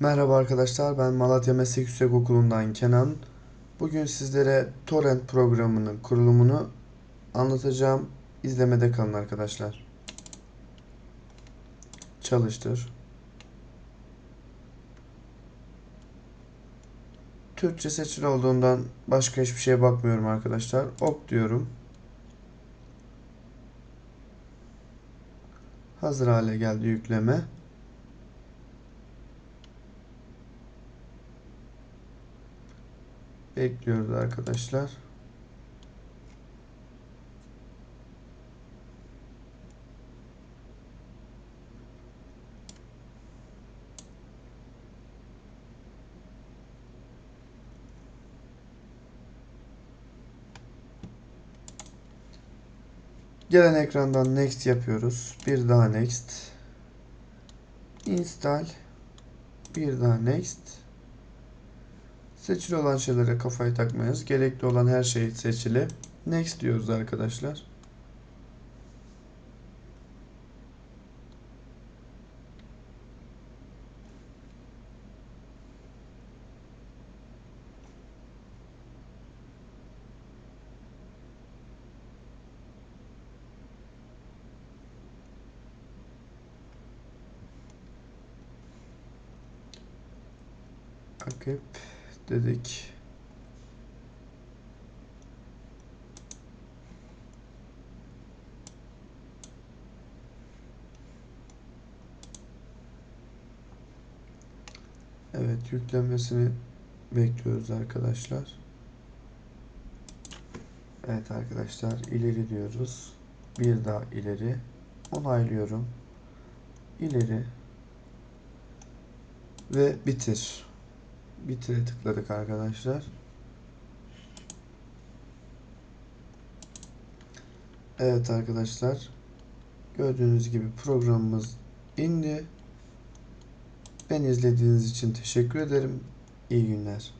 Merhaba arkadaşlar, ben Malatya Meslek Yüksekokulu'ndan Kenan. Bugün sizlere Torrent programının kurulumunu anlatacağım. İzlemede kalın arkadaşlar. Çalıştır. Türkçe seçili olduğundan başka hiçbir şeye bakmıyorum arkadaşlar. Ok diyorum. Hazır hale geldi yükleme. Bekliyoruz arkadaşlar. Gelen ekrandan next yapıyoruz. Bir daha next. Install. Bir daha next. Seçili olan şeylere kafayı takmayız. Gerekli olan her şey seçili. Next diyoruz arkadaşlar. Akıp dedik. Evet yüklenmesini bekliyoruz arkadaşlar. Evet arkadaşlar ileri diyoruz. Bir daha ileri. Onaylıyorum. İleri. Ve bitir. Bitire tıkladık arkadaşlar. Evet arkadaşlar. Gördüğünüz gibi programımız indi. Ben izlediğiniz için teşekkür ederim. İyi günler.